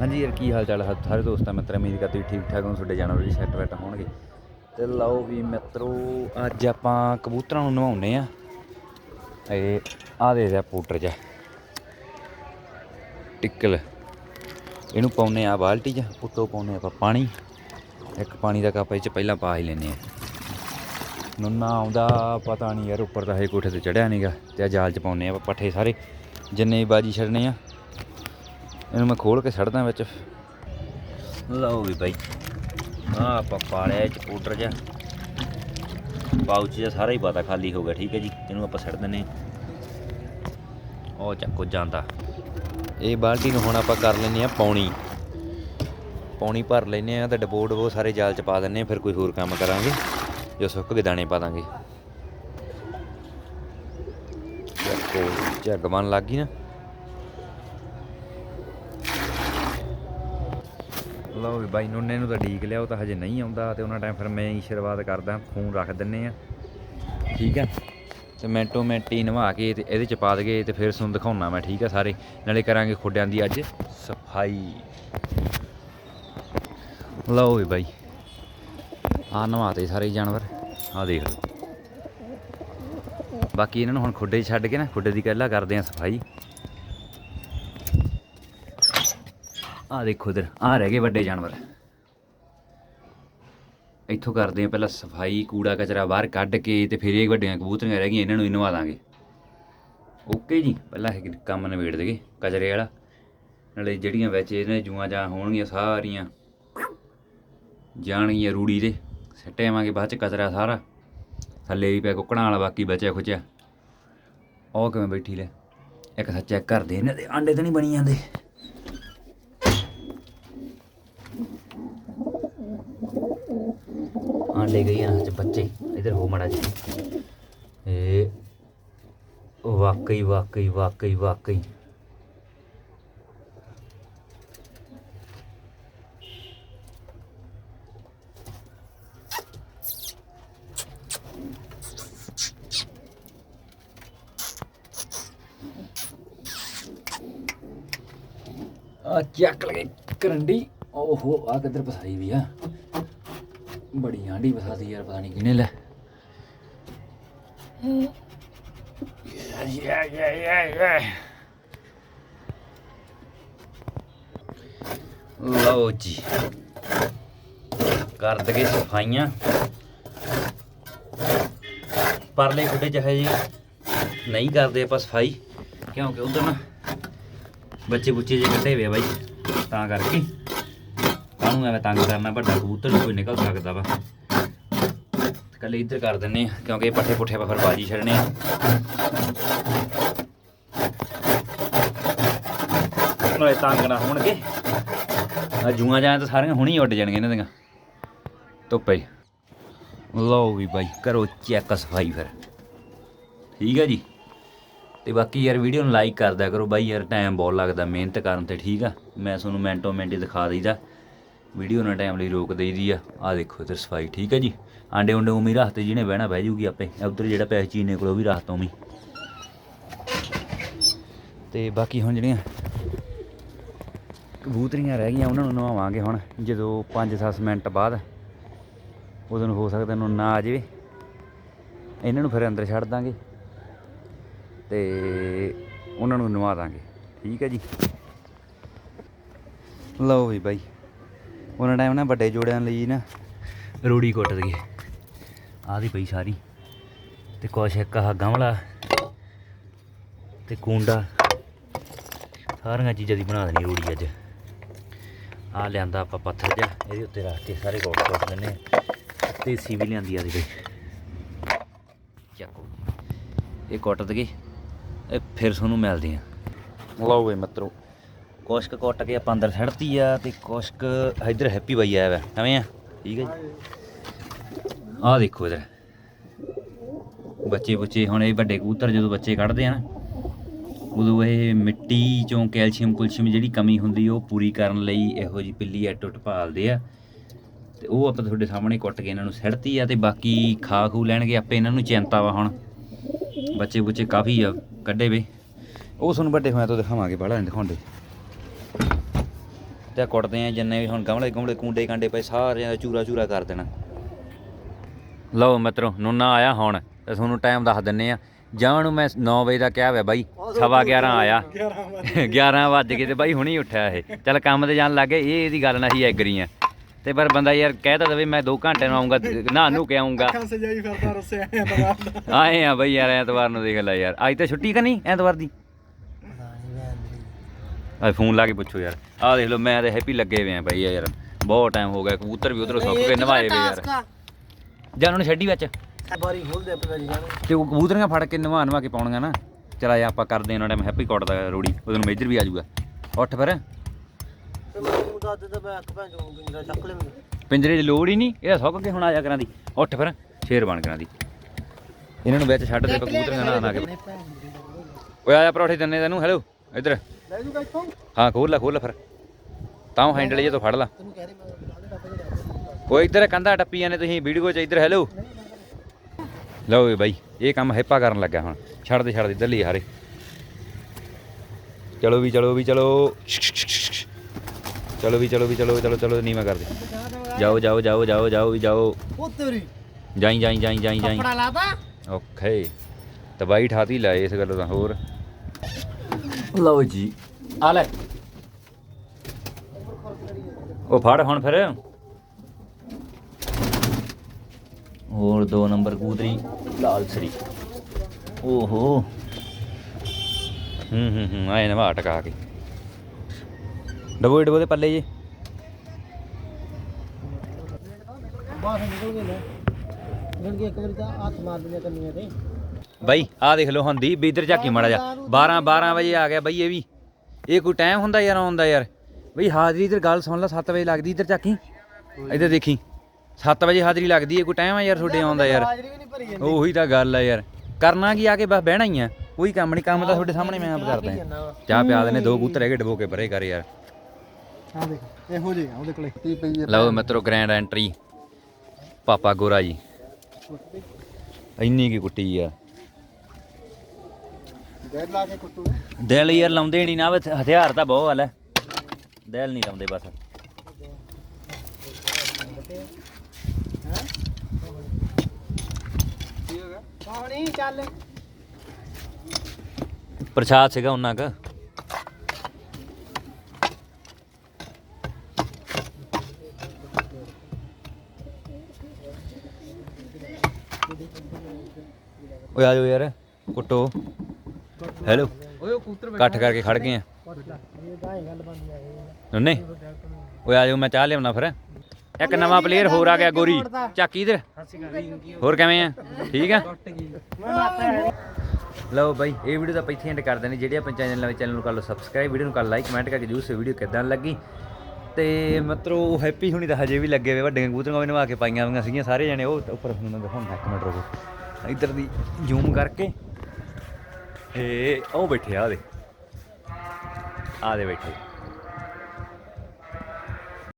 ਹਾਂਜੀ ਯਾਰ, ਕੀ ਹਾਲ ਚਾਲ ਹੈ ਸਾਰੇ ਦੋਸਤਾਂ ਮਿੱਤਰ, ਉਮੀਦ ਕਰਦੇ ਵੀ ਠੀਕ ਠਾਕ ਹੋ ਤੁਹਾਡੇ ਜਾਨਵਰ ਵੀ ਸੈੱਟ ਵੈਟ ਹੋਣਗੇ। ਤੇ ਲਓ ਵੀ ਮਿੱਤਰੋ, ਅੱਜ ਆਪਾਂ ਕਬੂਤਰਾਂ ਨੂੰ ਨਵਾਉਨੇ ਆ। ਇਹ ਆ ਦੇ ਰਿਹਾ ਪੋਟਰ ਜਾ ਟਿੱਕਲ। ਇਹਨੂੰ ਪਾਉਨੇ ਆ ਬਾਲਟੀ 'ਚ ਉੱਤੋਂ ਪਾਉਨੇ ਆਪਾਂ ਪਾਣੀ। ਇੱਕ ਪਾਣੀ ਦਾ ਕੱਪ ਇਹ 'ਚ ਪਹਿਲਾਂ ਪਾ ਹੀ ਲੈਨੇ ਆ। ਨੁੰਨਾ ਆਉਂਦਾ, ਪਤਾ ਨਹੀਂ ਯਾਰ, ਉੱਪਰ ਤਾਂ ਹੈ ਕੋਠੇ ਤੇ ਚੜਿਆ ਨਹੀਂਗਾ ਤੇ ਆ ਜਾਲ 'ਚ ਪਾਉਨੇ ਆ ਆਪਾਂ ਪੱਠੇ ਸਾਰੇ। ਜਿੰਨੇ ਵੀ ਬਾਜੀ ਛੱਡਨੇ ਆ ਇਹਨੂੰ ਮੈਂ ਖੋਲ ਕੇ ਛੱਡਦਾ ਵਿੱਚ। ਲਓ ਵੀ ਬਾਈ। ਆ ਆਪਾਂ ਪਾਲਿਆ ਇਹ ਚ ਪਾਊਡਰ ਜਿਹਾ। ਪਾਉਚ ਜਿਹਾ ਸਾਰਾ ਹੀ ਪਤਾ ਖਾਲੀ ਹੋ ਗਿਆ ਠੀਕ ਹੈ ਜੀ। ਇਹਨੂੰ ਆਪਾਂ ਛੱਡ ਦਿੰਨੇ ਉਹ ਚੱਕੋ ਜਾਂਦਾ। ਇਹ ਬਾਲਟੀ ਨੂੰ ਹੁਣ ਆਪਾਂ ਕਰ ਲੈਨੇ ਆ ਪੌਣੀ। ਪੌਣੀ ਭਰ ਲੈਨੇ ਆ ਤੇ ਡਬੋ ਡਬੋ ਸਾਰੇ ਜਾਲ ਚ ਪਾ ਦਿੰਨੇ ਆ ਫਿਰ ਕੋਈ ਹੋਰ ਕੰਮ ਕਰਾਂਗੇ। ਜੋ ਸੁੱਕ ਕੇ ਦਾਣੇ ਪਾ ਦਾਂਗੇ। ਚੱਕੋ ਝੱਗ ਬਣ ਲੱਗ ਗਈ ਨਾ। ਲਓ ਵੀ ਬਾਈ ਨੋਨੇ ਨੂੰ ਤਾਂ ਡੀਕ ਲਿਆ, ਉਹ ਤਾਂ ਹਜੇ ਨਹੀਂ ਆਉਂਦਾ ਤੇ ਉਹਨਾਂ ਟਾਈਮ ਫਿਰ ਮੈਂ ਹੀ ਸ਼ੁਰੂਆਤ ਕਰਦਾ ਫੋਨ ਰੱਖ ਦਿੰਨੇ ਆ ਠੀਕ ਆ? ਤੇ ਮੈਂਟੋ ਮਿੰਟ ਹੀ ਨਵਾ ਕੇ ਤੇ ਇਹਦੇ ਚ ਪਾ ਦਗੇ ਤੇ ਫਿਰ ਤੁਹਾਨੂੰ ਦਿਖਾਉਣਾ ਮੈਂ, ਠੀਕ ਆ ਸਾਰੇ? ਨਾਲੇ ਕਰਾਂਗੇ ਖੁੱਡਿਆਂ ਦੀ ਅੱਜ ਸਫ਼ਾਈ। ਲਓ ਵੀ ਬਾਈ। ਆ ਨਵਾਤੇ ਸਾਰੇ ਜਾਨਵਰ। ਆ ਦੇਖ ਲਓ। ਬਾਕੀ ਇਹਨਾਂ ਨੂੰ ਹੁਣ ਖੁੱਡੇ 'ਚ ਛੱਡ ਕੇ ਨਾ, ਖੁੱਡੇ ਦੀ ਪਹਿਲਾਂ ਕਰਦੇ ਆ ਸਫ਼ਾਈ। ਆ ਦੇਖੋ ਇਧਰ, ਆ ਰਹਿ ਗਏ ਵੱਡੇ ਜਾਨਵਰ। ਇੱਥੋਂ ਕਰਦੇ ਆ ਪਹਿਲਾਂ ਸਫ਼ਾਈ, ਕੂੜਾ ਕਚਰਾ ਬਾਹਰ ਕੱਢ ਕੇ ਤੇ ਫਿਰ ਇਹ ਵੱਡੀਆਂ ਕਬੂਤਰੀਆਂ ਰਹਿ ਗਈਆਂ, ਇਹਨਾਂ ਨੂੰ ਹੀ ਨਵਾ ਦਾਂਗੇ ਓਕੇ ਜੀ, ਪਹਿਲਾਂ ਇਹ ਕੰਮ ਨਿਬੇੜ ਦੇਗੇ, ਕਚਰੇ ਵਾਲਾ। ਨਾਲੇ ਜਿਹੜੀਆਂ ਵਿੱਚ ਇਹਨੇ ਜੂਆਂ ਜਾਂ ਹੋਣਗੀਆਂ ਸਾਰੀਆਂ, ਜਾਣਗੀਆਂ ਰੂੜੀ ਦੇ, ਸੱਟੇ ਆਵਾਂਗੇ ਬਾਅਦ ਚ ਕਚਰਾ ਸਾਰਾ। ਥੱਲੇ ਵੀ ਪਿਆ ਕੁੱਕੜਾਂ ਵਾਲਾ, ਬਾਕੀ ਬਚਿਆ ਖੁਚਿਆ। ਉਹ ਕਿਵੇਂ ਬੈਠੀ ਲੈ, ਇੱਕ ਸੱਚਾ ਚੈੱਕ ਕਰਦੇ, ਇਹਨਾਂ ਦੇ ਆਂਡੇ ਤਾਂ ਨਹੀਂ ਬਣੀ ਜਾਂਦੇ। ਆਂਡੇ ਗਈ ਆ ਚ ਬੱਚੇ, ਇਧਰ ਹੋ ਮੜਾ ਜੀ ਇਹ ਵਾਕਈ ਵਾਕਈ ਵਾਕਈ ਵਾਕਈ। ਚੱਕ ਲਗੇ ਕਰੰਡੀ। ਓਹੋ ਆ ਕਿੱਧਰ ਫਸਾਈ ਵੀ ਆ? ਬੜੀ ਆਂਡੀ ਫਸਾਦੀ ਯਾਰ, ਪਤਾ ਨਹੀਂ ਕਿਹਨੇ ਲੈ। ਯਾ ਯਾ ਯਾ ਯਾ ਲਓ ਜੀ। ਕਰ ਦਗੇ ਸਫਾਈਆਂ। ਪਰਲੇ ਗੁੱਡੇ ਚ ਹੈ ਨਹੀਂ ਕਰਦੇ ਆਪਾਂ ਸਫ਼ਾਈ, ਕਿਉਂਕਿ ਉਧਰ ਨਾ ਬੱਚੇ ਬੁੱਚੇ ਜੇ ਕੱਢੇ ਵੇ ਬਾਈ, ਤਾਂ ਕਰਕੇ। ਕਾਹਨੂੰ ਐਵੇਂ ਤੰਗ ਕਰਨਾ, ਵੱਡਾ ਕਬੂਤਰ ਕੋਈ ਨਿਕਲ ਸਕਦਾ ਵਾ। ਕੱਲੇ ਇੱਧਰ ਕਰ ਦਿੰਨੇ ਆ ਕਿਉਂਕਿ ਇਹ ਪੱਠੇ ਪੁੱਠੇ ਆਪਾਂ ਫਿਰ ਬਾਜੀ ਛੱਡਣੇ ਆ। ਨਾਲੇ ਤੰਗ ਨਾ ਹੋਣਗੇ। ਆ ਜੂਆਂ ਜਾਂ ਤਾਂ ਸਾਰੀਆਂ ਹੁਣੀ ਉੱਡ ਜਾਣਗੀਆਂ ਇਹਨਾਂ ਦੀਆਂ। ਧੁੱਪੇ ਲਓ ਵੀ ਬਾਈ, ਕਰੋ ਚੈੱਕ ਸਫ਼ਾਈ ਫਿਰ। ਠੀਕ ਹੈ ਜੀ। ਤੇ ਬਾਕੀ ਯਾਰ ਵੀਡੀਓ ਨੂੰ ਲਾਈਕ ਕਰਦਿਆ ਕਰੋ। ਬਾਈ ਯਾਰ ਟਾਈਮ ਬਹੁਤ ਲੱਗਦਾ, ਮਿਹਨਤ ਕਰਨ ਤੇ ਠੀਕ ਆ। ਮੈਂ ਤੁਹਾਨੂੰ ਮਿੰਟੋ ਮਿੰਟ ਹੀ ਦਿਖਾ ਦਈਦਾ। ਵੀਡੀਓ ਨਾਲ ਟਾਈਮ ਲਈ ਰੋਕ ਦੇਈਦੀ ਆ। ਆ ਦੇਖੋ ਇਧਰ ਸਫ਼ਾਈ, ਠੀਕ ਹੈ ਜੀ? ਆਂਡੇ ਉਂਡੇ ਉਮੀ ਰੱਖਤੇ ਜਿਹਨੇ ਬਹਿਣਾ ਬਹਿ ਜੂਗੀ ਆਪੇ। ਉਧਰ ਜਿਹੜਾ ਪੈਸੇ ਚੀਨੇ ਕੋਲ ਉਹ ਵੀ ਰੱਖਤਾ ਉਮੀ ਤੇ ਬਾਕੀ ਹੁਣ ਜਿਹੜੀਆਂ ਕਬੂਤਰੀਆਂ ਰਹਿ ਗਈਆਂ, ਉਹਨਾਂ ਨੂੰ ਨਵਾਵਾਂਗੇ ਹੁਣ। ਜਦੋਂ 5-7 ਮਿੰਟ ਬਾਅਦ ਉਦੋਂ ਹੋ ਸਕਦਾ ਨੂੰ ਨਾ ਆ ਜਾਵੇ। ਇਹਨਾਂ ਨੂੰ ਫਿਰ ਅੰਦਰ ਛੱਡ ਦਾਂਗੇ। ਤੇ ਉਹਨਾਂ ਨੂੰ ਨਵਾ ਦਾਂਗੇ। ਠੀਕ ਹੈ ਜੀ? ਲਓ ਵੀ ਬਾਈ। ਉਹਨਾਂ ਟਾਈਮ ਨਾ ਵੱਡੇ ਜੋੜਿਆਂ ਲਈ ਨਾ ਰੂੜੀ ਕੁੱਟ ਦਈਏ। ਆਹ ਦੀ ਪਈ ਸਾਰੀ। ਤੇ ਕੁਛ ਇੱਕ ਆਹ ਗਮਲਾ ਤੇ ਕੁੰਡਾ। ਸਾਰੀਆਂ ਚੀਜ਼ਾਂ ਦੀ ਬਣਾ ਦੇਣੀ ਰੂੜੀ ਅੱਜ। ਆ ਲਿਆਂਦਾ ਆਪਾਂ ਪੱਥਰ ਜਿਹਾ, ਇਹਦੇ ਉੱਤੇ ਰੱਖ ਕੇ ਸਾਰੇ ਕੋਟ ਕੋਟ ਦਿੰਨੇ ਆ। ਤੇ ਸੀ ਵੀ ਲਿਆਂਦੀ ਆ ਦੀ ਚੱਕੋ। ਇਹ ਕੁੱਟ ਦਗੇ ਇਹ ਫਿਰ ਤੁਹਾਨੂੰ ਮਿਲਦੇ ਆ ਲਓ ਵੇ ਮਿੱਤਰੋ। ਕੁਸ਼ਕ ਕੁੱਟ ਕੇ ਆਪਾਂ ਅੰਦਰ ਛੱਡਤੀ ਆ ਤੇ ਕੁਸ਼ਕ ਇੱਧਰ ਹੈਪੀ ਬਾਈ ਆਇਆ ਵਾ। ਐਵੇਂ ਆ? ਠੀਕ ਹੈ ਜੀ। ਆਹ ਦੇਖੋ ਇਧਰ। ਬੱਚੇ ਬੱਚੇ, ਹੁਣ ਇਹ ਵੱਡੇ ਕਬੂਤਰ ਜਦੋਂ ਬੱਚੇ ਕੱਢਦੇ ਆ ਨਾ, ਉਦੋਂ ਇਹ ਮਿੱਟੀ ਚੋਂ ਕੈਲਸ਼ੀਅਮ ਕੁਲਸ਼ੀਅਮ ਜਿਹੜੀ ਕਮੀ ਹੁੰਦੀ ਉਹ ਪੂਰੀ ਕਰਨ ਲਈ ਇਹੋ ਜੀ ਪਿੱਲੀ ਐ ਟੁੱਟ ਭਾਲਦੇ ਆ। ਤੇ ਉਹ ਆਪਾਂ ਤੁਹਾਡੇ ਸਾਹਮਣੇ ਕੁੱਟ ਕੇ ਇਹਨਾਂ ਨੂੰ ਸਿੜਤੀ ਆ ਤੇ ਬਾਕੀ ਖਾ ਖੂ ਲੈਣਗੇ ਆਪੇ ਇਹਨਾਂ ਨੂੰ ਚਿੰਤਾ ਵਾ ਹੁਣ। ਬੱਚੇ ਬੁੱਚੇ ਕਾਫੀ ਆ, ਕੱਢੇ ਵੇ। ਉਹ ਤੁਹਾਨੂੰ ਵੱਡੇ ਹੋਇਆ ਤੋਂ ਦਿਖਾਵਾਂਗੇ ਬੜਾ ਨਹੀਂ ਦਿਖਾਉਂਦੇ। ਤੇ ਕੁੱਟਦੇ ਆ ਜਿੰਨੇ ਵੀ ਹੁਣ ਗਮਲੇ ਗਮਲੇ ਕੁੰਡੇ ਕਾਂਡੇ ਪਏ ਸਾਰਿਆਂ ਦਾ ਚੂਰਾ ਚੂਰਾ ਕਰ ਦੇਣਾ। ਲਓ ਮਿੱਤਰੋ ਨੂਨਾ ਆਇਆ ਹੁਣ ਤੇ ਤੁਹਾਨੂੰ ਟਾਈਮ ਦੱਸ ਦਿੰਨੇ ਆ। ਜਾਣ ਨੂੰ ਮੈਂ 9 ਵਜੇ ਦਾ ਕਿਹਾ ਹੋਇਆ ਬਾਈ ਸਵਾ 11 ਆਇਆ। 11 ਵਜੇ ਕੇ ਤੇ ਬਾਈ ਹੁਣੀ ਉੱਠਿਆ ਇਹ। ਚੱਲ ਕੰਮ ਤੇ ਜਾਣ ਲੱਗੇ ਇਹ ਇਹਦੀ ਗੱਲ ਨਾਲ ਹੀ ਐਗਰੀ ਆ। ਤੇ ਪਰ ਬੰਦਾ ਯਾਰ ਕਹਿ ਤਾਂ ਦਵੇ ਮੈਂ 2 ਘੰਟੇ ਨੂੰ ਆਉਂਗਾ ਨਹਾ ਨੂੰ ਕੇ ਆਉਂਗਾ ਆਏ ਆ ਬਈ ਯਾਰ ਐਤਵਾਰ ਨੂੰ ਦੇਖ ਲੈ ਯਾਰ। ਅੱਜ ਤਾਂ ਛੁੱਟੀ ਕਿ ਨਹੀਂ ਐਤਵਾਰ ਦੀ? ਆ ਫੋਨ ਲਾ ਕੇ ਪੁੱਛੋ ਯਾਰ। ਆਹ ਦੇਖ ਲਓ ਮੈਂ ਤੇ ਹੈਪੀ ਲੱਗੇ ਹੋਏ ਆ ਬਈ ਯਾਰ। ਬਹੁਤ ਟਾਈਮ ਹੋ ਗਿਆ ਕਬੂਤਰ ਵੀ ਉਧਰੋਂ ਸੁੱਕ ਕੇ ਨਵਾਏ ਵੇ ਯਾਰ। ਜਾਂ ਉਹਨਾਂ ਨੂੰ ਛੱਡੀ ਵਿੱਚ। ਬਾਰੀ ਖੋਲਦੇ ਪਤਾ ਜੀ ਜਾਣੇ। ਤੇ ਉਹ ਕਬੂਤਰੀਆਂ ਫੜ ਕੇ ਨਵਾ ਨਵਾ ਕੇ ਪਾਉਣੀਆਂ ਨਾ। ਚਲ ਆ ਆਪਾਂ ਕਰਦੇ ਹਾਂ ਉਹਨਾਂ ਟਾਈਮ ਹੈਪੀ ਕੋਟ ਦਾ ਰੋੜੀ। ਉਹਦੇ ਨੂੰ ਮੇਜਰ ਵੀ ਆ ਜਾਊਗਾ। ਉੱਠ ਫਿਰ। ਚੋਂ ਪਿੰਜਰੇ ਦੀ ਲੋੜ ਹੀ ਨਹੀਂ। ਇਹਦਾ ਸੁੱਕ ਕੇ ਹੁਣ ਆ ਜਾ ਕਰਾਂ ਦੀ ਉੱਠ ਫਿਰ। ਸ਼ੇਰ ਬਣ ਕਰਾਂ ਦੀ ਇਹਨਾਂ ਨੂੰ ਵਿੱਚ ਛੱਡ ਦੇ ਕਬੂਤਰੀਆਂ ਨਾ ਨਾ ਕੇ। ਓਏ ਆ ਜਾ ਪਰੌਠੇ ਦਿੰਨੇ ਤੈਨੂੰ। ਹੈਲੋ ਇੱਧਰ। ਲੈ ਜੂਗਾ ਇੱਥੋਂ। ਹਾਂ ਖੋਲ ਲੈ ਖੋਲ ਲੈ ਫਿਰ। ਤਾਂ ਹੈਂਡਲ ਜੇ ਤੋਂ ਫੜ ਲਾ। ਤੈਨੂੰ ਕਹਿ ਰਹੀ ਇੱਧਰ ਕੰਧਾ ਟੱਪੀਆਂ ਨੇ ਤੁਸੀਂ ਵੀਡੀਓ 'ਚ ਇੱਧਰ ਹੈਲੋ ਲਓ ਵੇ ਬਾਈ ਇਹ ਕੰਮ ਹੈਪਾ ਕਰਨ ਲੱਗਾ ਹੁਣ। ਛੱਡ ਦੇ ਛੱਡ ਦੇ ਦਿੱਲੀ ਹਾਰੇ। ਚਲੋ ਵੀ ਚਲੋ ਵੀ ਚਲੋ। ਚਲੋ ਵੀ ਚਲੋ ਵੀ ਚਲੋ ਚਲੋ ਚਲੋ ਨੀਵਾ ਕਰ ਦੇ। ਜਾਓ ਜਾਓ ਜਾਓ ਜਾਓ ਜਾਓ ਵੀ ਜਾਓ। ਉਹ ਤੇਰੀ। ਜਾਈ ਜਾਈ ਜਾਈ ਜਾਈ ਜਾਈ। ਕੱਪੜਾ ਲਾਤਾ ਓਕੇ। ਤਬਾਈ ਠਾਤੀ ਲੈ ਇਸ ਗੱਲ ਦਾ ਹੋਰ। ਲਓ ਜੀ, ਆ ਲੈ। ਉਹ ਫੜ ਹੁਣ ਫਿਰ। ਹੋਰ ਦੋ ਨੰਬਰ ਕੂਦਰੀ ਲਾਲ ਸਰੀ। ਓਹੋ। ਹੂੰ ਹੂੰ ਹੂੰ, ਆਏ ਨਵਾ ਟਕਾ ਕੇ। ਡਬੋ ਡਬੋ ਦੇ ਪੱਲੇ ਜੀ। ਬਾਹਰ ਨਿਕਲ ਗਏ ਨਾ। ਗਣਗੇ ਇੱਕ ਵਾਰੀ ਤਾਂ ਹੱਥ ਮਾਰ ਦਿੰਦੇ ਕੰਨੀਆਂ ਤੇ। ਬਾਈ ਆਹ ਦੇਖ ਲਓ ਹੁੰਦੀ ਵੀ ਇੱਧਰ ਝਾਕੀ ਮਾੜਾ ਜਾ 12 12 ਵਜੇ ਆ ਗਿਆ ਬਾਈ ਇਹ ਵੀ। ਇਹ ਕੋਈ ਟਾਈਮ ਹੁੰਦਾ ਯਾਰ ਆਉਂਦਾ ਯਾਰ। ਬਈ ਹਾਜ਼ਰੀ ਇੱਧਰ ਗੱਲ ਸੁਣ ਲੈ 7 ਵਜੇ ਲੱਗਦੀ ਇੱਧਰ ਝਾਕੀ। ਇੱਧਰ ਦੇਖੀ। 7 ਵਜੇ ਹਾਜ਼ਰੀ ਲੱਗਦੀ ਹੈ ਕੋਈ ਟਾਈਮ ਆ ਯਾਰ ਤੁਹਾਡੇ ਆਉਂਦਾ ਯਾਰ। ਹਾਜ਼ਰੀ ਵੀ ਨਹੀਂ ਭਰੀ ਜਾਂਦੀ। ਉਹੀ ਤਾਂ ਗੱਲ ਆ ਯਾਰ। ਕਰਨਾ ਕੀ ਆ ਕੇ ਬਸ ਬਹਿਣਾ ਹੀ ਆ। ਕੋਈ ਕੰਮ ਨਹੀਂ ਕੰਮ ਤਾਂ ਤੁਹਾਡੇ ਸਾਹਮਣੇ ਮੈਂ ਆਪ ਕਰਦਾ ਹਾਂ। ਚਾਹ ਪਿਆ ਦੇਣੇ ਦੋ ਕੂਤਰ ਹੈਗੇ ਡਬੋ ਕੇ ਪਰੇ ਕਰ ਯਾਰ। ਆ ਦੇਖ ਇਹੋ ਜਿਹੇ ਉਹਦੇ ਕੋਲੇ। ਤੀ ਪਈ ਲਓ ਮਿੱਤਰੋ ਗ੍ਰੈਂਡ ਐਂਟਰੀ ਪਾਪਾ ਗੋਰਾ ਜੀ। ਇੰਨੀ ਕੀ ਕੁੱਟੀ ਆ। ਗੈਰ ਲਾ ਕੇ ਕੁੱਟੂ। ਦਿਲ ਯਾਰ ਲਾਉਂਦੇ ਨਹੀਂ ਨਾ ਹਥਿਆਰ ਤਾਂ ਬਹੁਤ ਹੈ। ਦਿਲ ਨਹੀਂ ਲਾਉਂਦੇ ਬਸ। ਪਾਣੀ ਚੱਲ। ਪ੍ਰਸ਼ਾਦ ਸੀਗਾ ਉਹਨਾਂ ਕ ਓਏ ਆ ਜਾਓ ਯਾਰ ਕੁੱਟੋ। ਹੈਲੋ। ਓਏ ਉਹ ਕੂਤਰ ਇਕੱਠ ਕਰਕੇ ਖੜ ਗਏ ਆ। ਆ ਨੰਨੇ ਓਏ ਆ ਜਾਓ ਮੈਂ ਚਾਹ ਲਿਆਉਣਾ ਫਿਰ। ਇੱਕ ਨਵਾਂ ਪਲੇਅਰ ਹੋਰ ਆ ਗਿਆ ਗੋਰੀ। ਚੱਕ ਇਧਰ। ਹੋਰ ਕਿਵੇਂ ਆ? ਠੀਕ ਆ? ਲਓ ਬਾਈ ਇਹ ਵੀਡੀਓ ਤਾਂ ਇੱਥੇ ਐਂਡ ਕਰ ਦੇਣੀ। ਜਿਹੜੇ ਆਪਾਂ ਚੈਨਲ ਨਵੇਂ ਚੈਨਲ ਨੂੰ ਕਰ ਲਓ ਸਬਸਕ੍ਰਾਈਬ ਵੀਡੀਓ ਨੂੰ ਕਰ ਲਾਈਕ ਕਮੈਂਟ ਕਰਕੇ ਜਰੂਰ ਸੇ ਵੀਡੀਓ ਕਿਦਾਂ ਲੱਗੀ। ਤੇ ਮਤਰੋ ਹੈਪੀ ਹੁਣੀ ਤਾਂ ਹਜੇ ਵੀ ਲੱਗੇ ਵੇ ਵੱਡੀਆਂ ਕਬੂਤਰਾਂ ਵੀ ਨਵਾ ਕੇ ਪਾਈਆਂ ਹੋਈਆਂ ਸੀਗੀਆਂ ਸਾਰੇ ਜਣੇ। ਉਹ ਉੱਪਰ ਹੁਣ ਮੈਂ ਦਿਖਾਉਣਾ ਇੱਕ ਮਿੰਟ ਰੁਕੋ। ਇੱਧਰ ਦੀ ਜ਼ੂਮ ਕਰਕੇ। ਤੇ ਉਹ ਬੈਠੇ ਆ ਦੇ। ਆ ਦੇ ਬੈਠੇ।